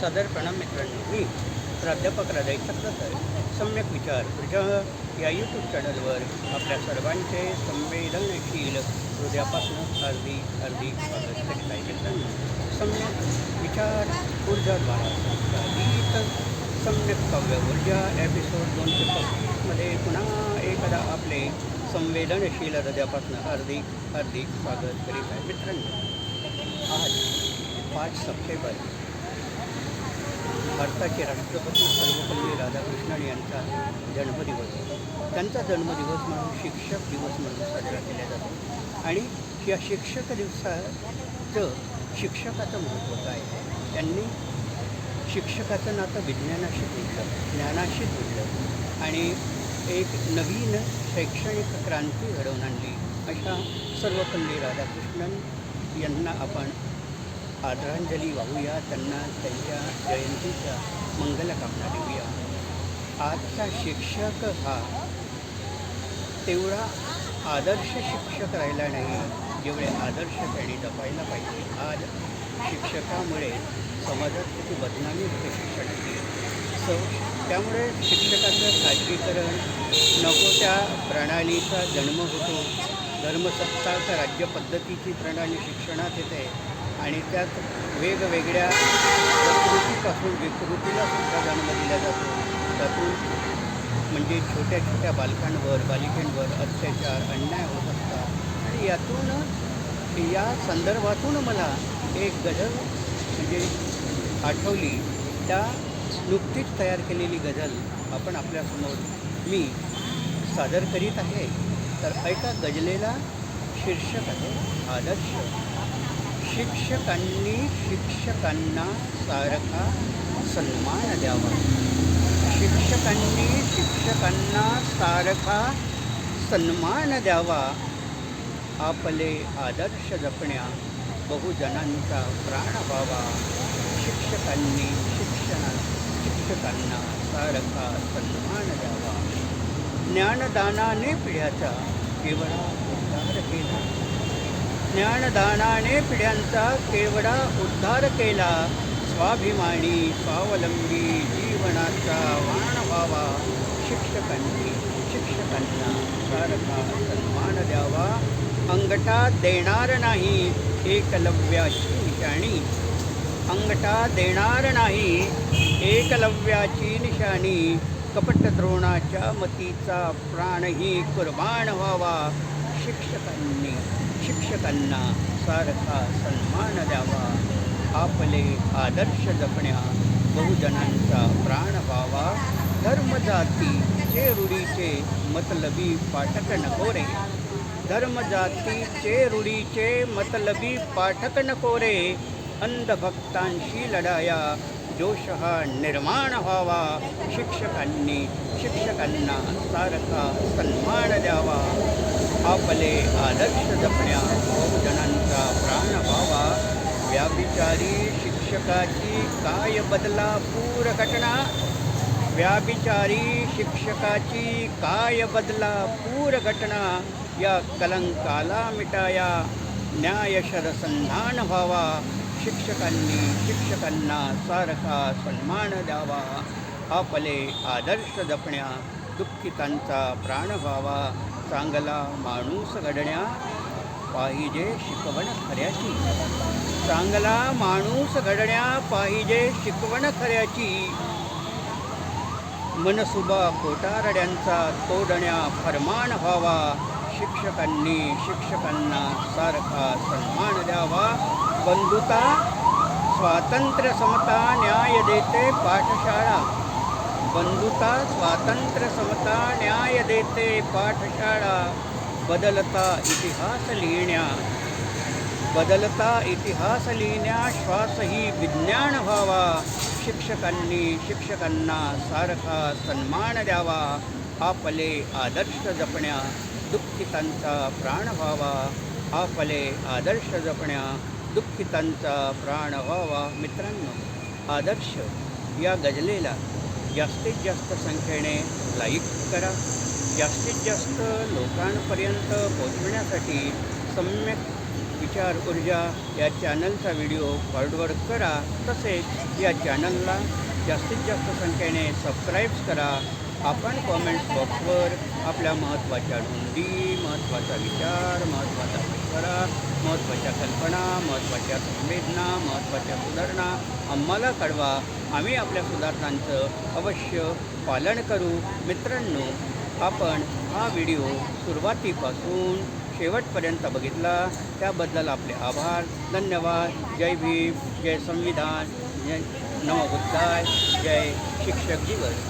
सादर प्रणाम मित्रांनो मी प्राध्यापक राधा चक्रधर सम्यक विचार प्रजा या यूट्यूब चॅनलवर आपल्या सर्वांचे संवेदनशील हृदयापासून हार्दिक हार्दिक स्वागत करीत आहे मित्रांनो. सम्यक विचार ऊर्जाद्वारा संचालित सम्यक काव्य ऊर्जा एपिसोड दोनशे पस्तीसमध्ये पुन्हा एकदा आपले संवेदनशील हृदयापासून हार्दिक हार्दिक स्वागत करीत आहे मित्रांनो. आज पाच सप्टेंबर भारताचे राष्ट्रपती सर्वपल्ली राधाकृष्णन यांचा जन्मदिवस. त्यांचा जन्मदिवस म्हणून शिक्षक दिवस म्हणून साजरा केला जातो. आणि या शिक्षक दिवसाचं शिक्षकाचं महत्त्व काय आहे? त्यांनी शिक्षकाचं नातं विज्ञानाशी जोडलं ज्ञानाशी जोडलं आणि एक नवीन शैक्षणिक क्रांती घडवून आणली. अशा सर्वपल्ली राधाकृष्णन यांना आपण आदरांजली वाहूया त्यांना त्यांच्या जयंतीच्या मंगलकामना देऊया. आजचा शिक्षक हा तेवढा आदर्श शिक्षक राहिला नाही जेवढे आदर्श त्यांनी जपायला पाहिजे. आज शिक्षकामुळे समाजात किती बदनामी होते शिक्षणाची. सो त्यामुळे शिक्षकाचं खाजगीकरण नको त्या प्रणालीचा जन्म होतो. धर्मसत्ताचं राज्यपद्धतीची प्रणाली शिक्षणात येते. आणि त्यात वेगवेगळ्या प्रकृतीपासून विकृतीला सुद्धा जन्म दिला जातो. त्यातून म्हणजे छोट्या छोट्या बालकांवर बालिकांवर अत्याचार अन्याय होत असतात. आणि यातून या संदर्भातून मला एक गझल म्हणजे आठवली. त्या नुकतीच तयार केलेली गझल आपण आपल्यासमोर मी सादर करीत आहे. तर ऐका गजलेला शीर्षक आहे आदर्श. शिक्षकांनी शिक्षकांना सारखा सन्मान द्यावा. शिक्षकांनी शिक्षकांना सारखा सन्मान द्यावा. आपले आदर्श जपण्या बहुजनांचा प्राण व्हावा. शिक्षकांनी शिक्षणा शिक्षकांना सारखा सन्मान द्यावा. ज्ञानदानाने पिढ्याचा केवळा उद्धार केला. ज्ञानदानाने पिढ्यांचा केवढा उद्धार केला. स्वाभिमानी स्वावलंबी जीवनाचा वाण व्हावा. शिक्षकांनी शिक्षकांना सारखा सन्मान द्यावा. अंगठा देणार नाही एकलव्याची निशाणी. अंगठा देणार नाही एकलव्याची निशाणी. कपटद्रोणाच्या मतीचा प्राणही कुर्बाण व्हावा. शिक्षकांनी शिक्षकांना सारखा सन्मान द्यावा. आपले आदर्श जपण्या बहुजनांचा प्राण व्हावा. धर्मजातीचे रूढीचे मतलबी पाठक नको रे. धर्मजातीचे रूढीचे मतलबी पाठक नको रे. अंधभक्तांशी लढाया. दोष हा निर्माण व्हावा शिक्षकांनी शिक्षकांना सारखा सन्मान द्यावा. आपले आदर्श जपण्या बहुजनांचा प्राण व्हावा. व्याभिचारी शिक्षकाची काय बदला पूर घटना व्याभिचारी शिक्षकाची काय बदला पूर घटना या कलंकाला मिटाया न्यायशरसंधान व्हावा. शिक्षकांनी शिक्षकांना सारखा सन्मान द्यावा. आपले आदर्श जपण्या दुःखितांचा प्राण व्हावा. चांगला माणूस घडण्या पाहिजे शिकवण खऱ्याची. चांगला माणूस घडण्या पाहिजे शिकवण खऱ्याची. मनसुबा कोटारड्यांचा तोडण्या फरमान व्हावा. शिक्षकांनी शिक्षकांना सारखा सन्मान द्यावा. बंधुता स्वातंत्र्य समता न्याय देते पाठशाळा बंधुता स्वातंत्र्य समता न्याय देते पाठशाळा बदलता इतिहास लिहिण्या बदलता इतिहास लिहिण्या श्वासही विज्ञान व्हावा शिक्षकांनी शिक्षकांना सारखा सन्मान द्यावा आपले आदर्श जपण्या दुःखितांचा प्राण व्हावा आपले आदर्श जपण्या दुःखितांचा प्राण व्हावा मित्रांनो. आदर्श या गजलेला जास्तीत जास्त संख्येने लाईक करा. जास्तीत जास्त लोकांपर्यंत पोचवण्यासाठी सम्यक विचार ऊर्जा या चॅनलचा व्हिडिओ फॉरवर्ड करा. तसेच या चॅनलला जास्तीत जास्त संख्येने सबस्क्राईब्स करा. आपण कॉमेंट बॉक्सवर आपल्या महत्त्वाच्या नोंदी महत्त्वाचा विचार महत्त्वाचा करा महत्त्वाच्या कल्पना महत्त्वाच्या संवेदना महत्त्वाच्या सुधारणा आम्हाला कळवा. आम्ही आपल्या सुधारणांचं अवश्य पालन करू. मित्रांनो आपण हा व्हिडिओ सुरुवातीपासून शेवटपर्यंत बघितला. त्याबद्दल आपले आभार. धन्यवाद. जय भीम. जय संविधान. जय नमो बुद्धाय. जय शिक्षक दिवस.